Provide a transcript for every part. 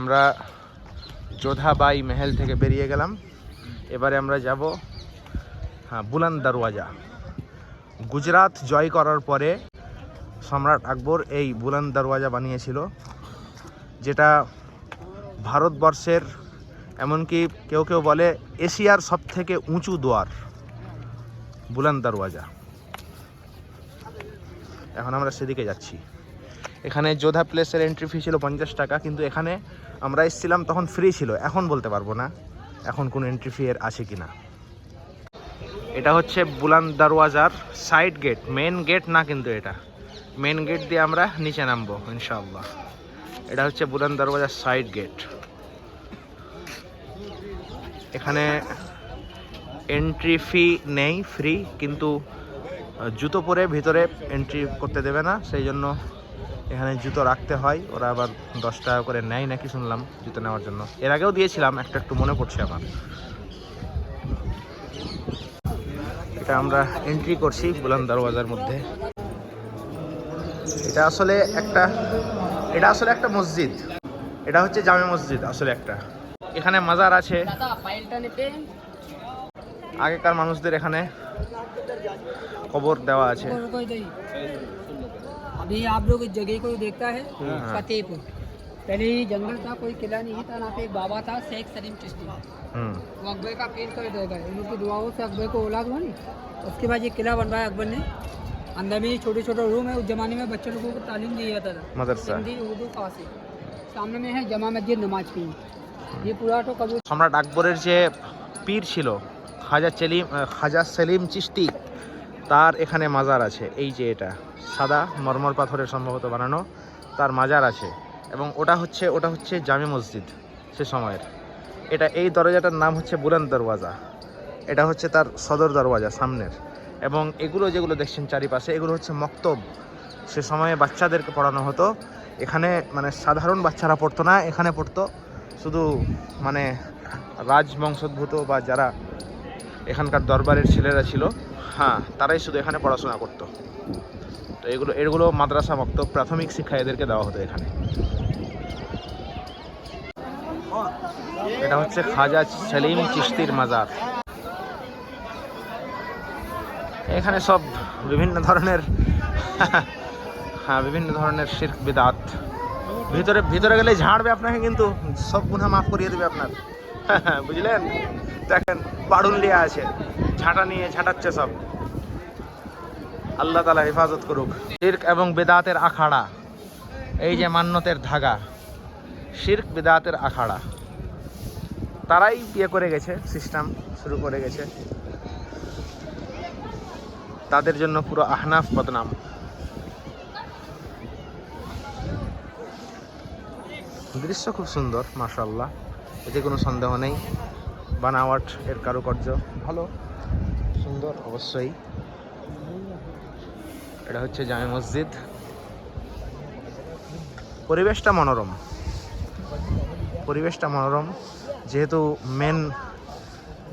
আমরা যোধাবাই মেহেল থেকে বেরিয়ে গেলাম। এবারে আমরা যাব হ্যাঁ বুলান দরওয়াজা। গুজরাট জয় করার পরে সম্রাট আকবর এই বুলান দরওয়াজা বানিয়েছিল, যেটা ভারতবর্ষের এমনকি কেউ কেউ বলে এশিয়ার সব থেকে উঁচু দোয়ার বুলান দরওয়াজা। এখন আমরা সেদিকে যাচ্ছি। এখানে যোধা প্লেসের এন্ট্রি ফি ছিল পঞ্চাশ টাকা, কিন্তু এখানে আমরা এসেছিলাম তখন ফ্রি ছিল। এখন বলতে পারব না, এখন কোন এন্ট্রি ফি এর আছে কি না এটা হচ্ছে বুলান দরওয়াজার সাইড গেট মেন গেট না কিন্তু এটা। মেন গেট দিয়ে আমরা নিচে নামবো, ইনশাআল্লাহ। এটা হচ্ছে বুলান দরওয়াজার সাইড গেট এখানে এন্ট্রি ফি নেই ফ্রি কিন্তু জুতো পরে ভিতরে এন্ট্রি করতে দেবে না, সেই জন্য এখানে জুতো রাখতে হয়। ওরা আবার দশ টাকা করে নেয় নাকি শুনলাম জুতো নেওয়ার জন্য। এর আগেও দিয়েছিলাম, একটা একটু মনে পড়ছে আমার। এটা আমরা এন্ট্রি করছি বুলান দরওয়াজার মধ্যে। এটা আসলে একটা, এটা আসলে একটা মসজিদ। এটা হচ্ছে জামে মসজিদ, আসলে একটা। এখানে মাজার আছে। আগেকার মানুষদের এখানে কবর দেওয়া আছে। अभी आप लोग इस जगह को देखता है हाँ। फतेहपुर पहले ये जंगल था कोई किला नहीं था यहाँ पे एक बाबा था शेख सलीम चिश्ती হুম वो अकबर का पेड़ कर देगा उनकी दुआओं से अकबर को औलाद हुआ नहीं उसके बाद ये किला बनवाया अकबर ने अंदर में छोटे छोटे रूम है उस जमाने में बच्चे लोगों को तालीम दिया जाता था मदरसा हिंदी उर्दू फारसी सामने में है जमा मस्जिद नमाज की ये पूरा तो कबूल সম্রাট আকবরের যে পীর ছিল খাজা সেলিম আহ, খাজা সেলিম চিশতি তার এখানে মাজার আছে। এই যে এটা, সাদা মরমর পাথরের সম্ভবত বানানো তার মাজার আছে এবং ওটা হচ্ছে ওটা হচ্ছে জামে মসজিদ সে সময়ের। এটা এই দরজাটার নাম হচ্ছে বুলান দরওয়াজা। এটা হচ্ছে তার সদর দরওয়াজা সামনের। এবং এগুলো যেগুলো দেখছেন চারিপাশে, এগুলো হচ্ছে মক্তব। সে সময়ে বাচ্চাদেরকে পড়ানো হতো। এখানে মানে সাধারণ বাচ্চারা পড়তো না, এখানে পড়তো। শুধু মানে রাজবংশোদ্ভূত বা যারা এখানকার দরবারের ছেলেরা ছিল হ্যাঁ তারাই শুধু এখানে পড়াশোনা করতো। তো এগুলো এগুলো মাদ্রাসা মক্ত প্রাথমিক শিক্ষা এদেরকে দেওয়া হতো এখানে। এটা হচ্ছে খাজা সেলিম চিশতির মাজার। এখানে সব বিভিন্ন ধরনের হ্যাঁ বিভিন্ন ধরনের শির্ক, বিদাত। ভিতরে ভিতরে গেলে ঝাড়বে আপনাকে কিন্তু, সব গুণা মাফ করিয়ে দেবে আপনার। বুঝলেন? দেখেন পাড়ুল নিয়ে আছে। ঝাঁটা নিয়ে ঝাঁটাচ্ছে সব। আল্লাহ তালা হেফাজত করুক। শির্ক এবং বেদাতের আখাড়া, এই যে মান্যতের ধাগা, শির্ক, বেদাতের আখাড়া। তারাই বিয়ে করে গেছে সিস্টেম শুরু করে গেছে। তাদের জন্য পুরো আহনাফ বদনাম। দৃশ্য খুব সুন্দর মাশাল্লাহ এতে কোনো সন্দেহ নেই। বানাওয়াট এর কারুকার্য? ভালো সুন্দর অবশ্যই। এটা হচ্ছে জামে মসজিদ। পরিবেশটা মনোরম। পরিবেশটা মনোরম। যেহেতু মেন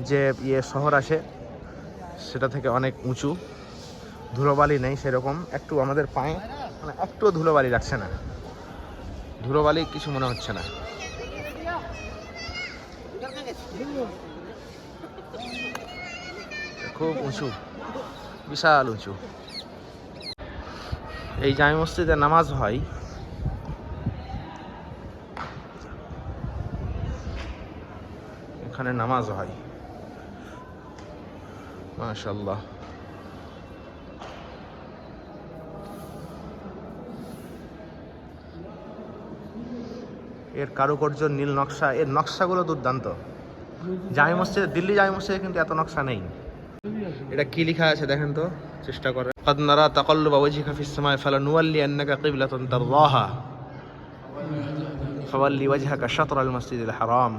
যে ইয়ে শহর আছে সেটা থেকে অনেক উঁচু। ধুলোবালি নেই সেরকম। একটু আমাদের পায়ে মানে একটু ধুলোবালি লাগছে না। ধুলোবালি কিছু মনে হচ্ছে না। খুব উঁচু, বিশাল উঁচু। এই জামি মসজিদে নামাজ হয়। এখানে নামাজ হয়। মাশাল্লাহ এর কারুকার্য নীল নকশা, এর নকশাগুলো দুর্দান্ত। জামি মসজিদ দিল্লি জামি মসজিদে কিন্তু এত নকশা নেই। এটা কি লেখা আছে দেখেন তো? চেষ্টা করে। قد نرى تقلب وجهك في السماء فلنولينك قبلة ترضاها فولي وجهك شطر المسجد الحرام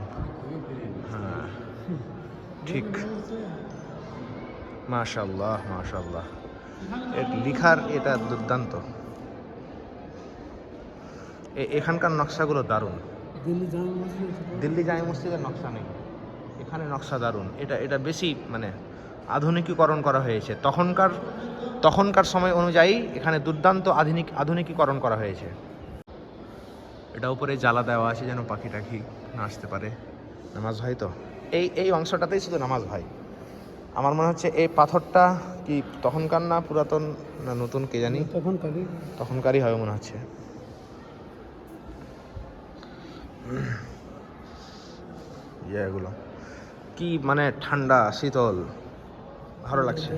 ঠিক। মাশাল্লাহ মাশাল্লাহ লিখার এটা দুর্দান্ত। এখানকার নকশাগুলো দারুণ। দিল্লি জামি মসজিদের নকশা নেই। এখানে নকশা দারুণ। এটা এটা বেশি মানে আধুনিকীকরণ করা হয়েছে। তখনকার তখনকার সময় অনুযায়ী এখানে দুর্দান্ত আধুনিক আধুনিকীকরণ করা হয়েছে। এটা উপরে জ্বালা দেওয়া আছে যেন পাখি টাখি না আসতে পারে। নামাজ হয় তো? এই এই অংশটাতেই শুধু নামাজ হয়। আমার মনে হচ্ছে এই পাথরটা কি তখনকার না পুরাতন না নতুন কে জানি? তখনকারই। তখনকারই হবে মনে হচ্ছে। ইয়ে এগুলো। কি মানে ঠান্ডা, শীতল? ভালো লাগছে।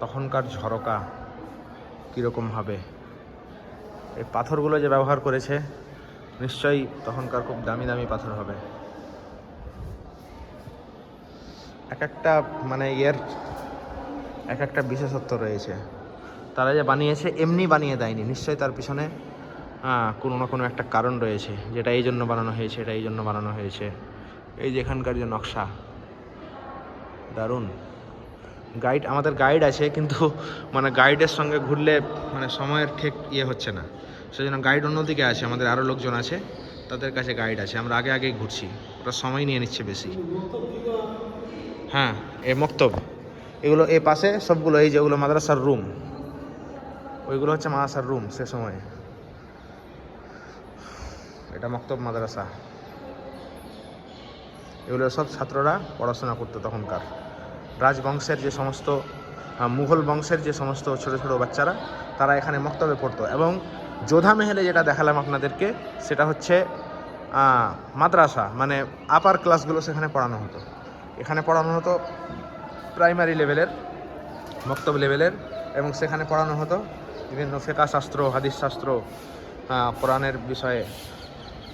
তখনকার ঝরকা কীরকম হবে? এই পাথরগুলো যে ব্যবহার করেছে, নিশ্চয়ই তখনকার খুব দামি দামি পাথর হবে। এক একটা মানে ইয়ের এক একটা বিশেষত্ব রয়েছে। তারা যে বানিয়েছে, এমনি বানিয়ে দেয়নি। নিশ্চয়ই তার পিছনে কোনো না কোনো একটা কারণ রয়েছে। যেটা এই জন্য বানানো হয়েছে, এটা এই জন্য বানানো হয়েছে। এই যে এখানকার যে নকশা, দারুণ। গাইড আমাদের গাইড আছে, কিন্তু মানে গাইডের সঙ্গে ঘুরলে মানে সময়ের ঠিক ইয়ে হচ্ছে না। সেই জন্য গাইড অন্যদিকে আছে, আমাদের আরও লোকজন আছে, তাদের কাছে গাইড আছে। আমরা আগে আগেই ঘুরছি, ওরা সময় নিয়ে নিচ্ছে বেশি। হ্যাঁ এ মক্তব। এগুলো এ পাশে সবগুলো, এই যেগুলো মাদ্রাসার রুম ওইগুলো হচ্ছে মাদ্রাসার রুম সে সময়ে। এটা মক্তব মাদ্রাসা। এগুলো সব ছাত্ররা পড়াশোনা করতো তখনকার। রাজবংশের যে সমস্ত মুঘল বংশের যে সমস্ত ছোট ছোট বাচ্চারা তারা এখানে মক্তবে পড়তো। এবং যোধা মেহেলে যেটা দেখালাম আপনাদেরকে সেটা হচ্ছে মাদ্রাসা মানে আপার ক্লাসগুলো সেখানে পড়ানো হতো। এখানে পড়ানো হতো প্রাইমারি লেভেলের মক্তব লেভেলের এবং সেখানে পড়ানো হতো বিভিন্ন ফেকা শাস্ত্র হাদিস শাস্ত্র আহ, কোরআনের বিষয়ে।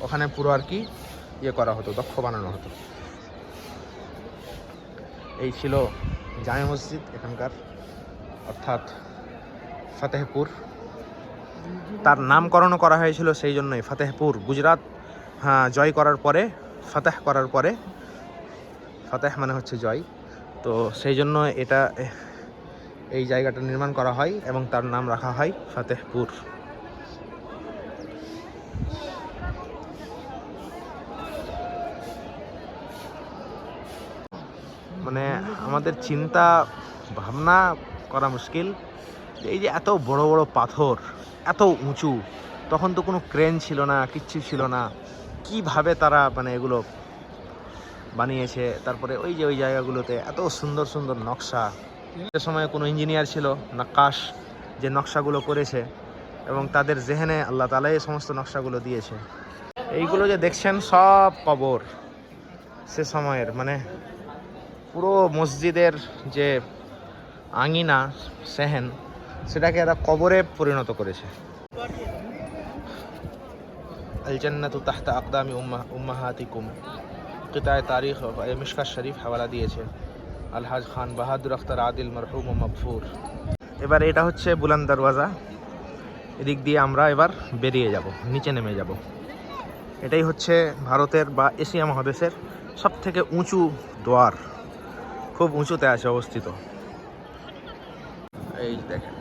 ওখানে পুরো আর কি ইয়ে করা হতো, দক্ষ বানানো হতো। এই ছিল জামে মসজিদ এখানকার, অর্থাৎ ফতেহপুর। তার নামকরণও করা হয়েছিল সেই জন্যই, ফতেহপুর, গুজরাট হ্যাঁ জয় করার পরে, ফতেহ করার পরে, ফতেহ মানে হচ্ছে জয়। তো সেই জন্য এটা এই জায়গাটা নির্মাণ করা হয় এবং তার নাম রাখা হয় ফতেহপুর। মানে আমাদের চিন্তা ভাবনা করা মুশকিল। এই যে এত বড় বড় পাথর, এত উঁচু, তখন তো কোনো ক্রেন ছিল না, কিচ্ছু ছিল না। কীভাবে তারা মানে এগুলো বানিয়েছে? তারপরে ওই যে ওই জায়গাগুলোতে এত সুন্দর সুন্দর নকশা। সে সময় কোনো ইঞ্জিনিয়ার ছিল, নাকাশ, যে নকশাগুলো করেছে এবং তাদের জেহেনে আল্লাহ তালা এই সমস্ত নকশাগুলো দিয়েছে। এইগুলো যে দেখছেন সব কবর, সে সময়ের মানে পুরো মসজিদের যে আঙিনা, সেহেন, সেটাকে এরা কবরে পরিণত করেছে। আল জান্নাতু তাহতা আকদামি উম্মা, উম্মাহাতিকুম। কিতায় তারিখ মিশকা শরীফ হাওয়ালা দিয়েছে। আলহাজ খান বাহাদুর আখতার আদিল মরহুম ও এবার এটা হচ্ছে বুলান দরওয়াজা। এদিক দিয়ে আমরা এবার বেরিয়ে যাব, নিচে নেমে যাব। এটাই হচ্ছে ভারতের বা এশিয়া মহাদেশের সব থেকে উঁচু দোয়ার। খুব উঁচুতে আছে অবস্থিত। এই দেখেন।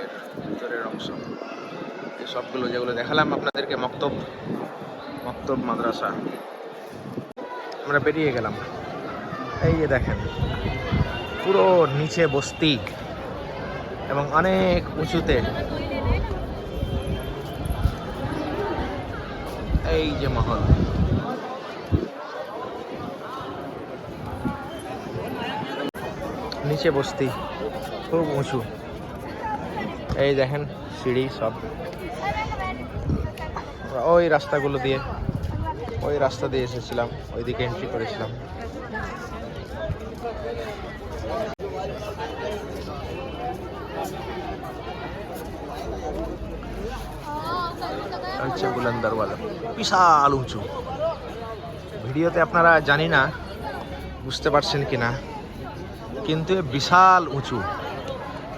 এর ভিতরের অংশ। এই সবগুলো যেগুলো দেখালাম আপনাদেরকে মক্তব মক্তব মাদ্রাসা। আমরা বেরিয়ে গেলাম। এই যে দেখেন, পুরো নিচে বস্তি এবং অনেক উঁচুতে। এই যে মহল। নিচে বসতি, খুব উঁচু। এই দেখেন সিঁড়ি সব। ওই রাস্তাগুলো দিয়ে, ওই রাস্তা দিয়ে এসেছিলাম, ওইদিকে এন্ট্রি করেছিলাম। বুলন্দ বিশাল উঁচু। ভিডিওতে আপনারা জানি না, বুঝতে পারছেন কি না কিন্তু বিশাল উঁচু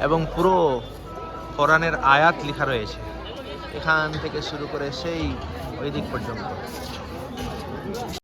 এবং পুরো কোরআনের আয়াত লেখা রয়েছে। এখান থেকে শুরু করে সেই ওই দিক পর্যন্ত।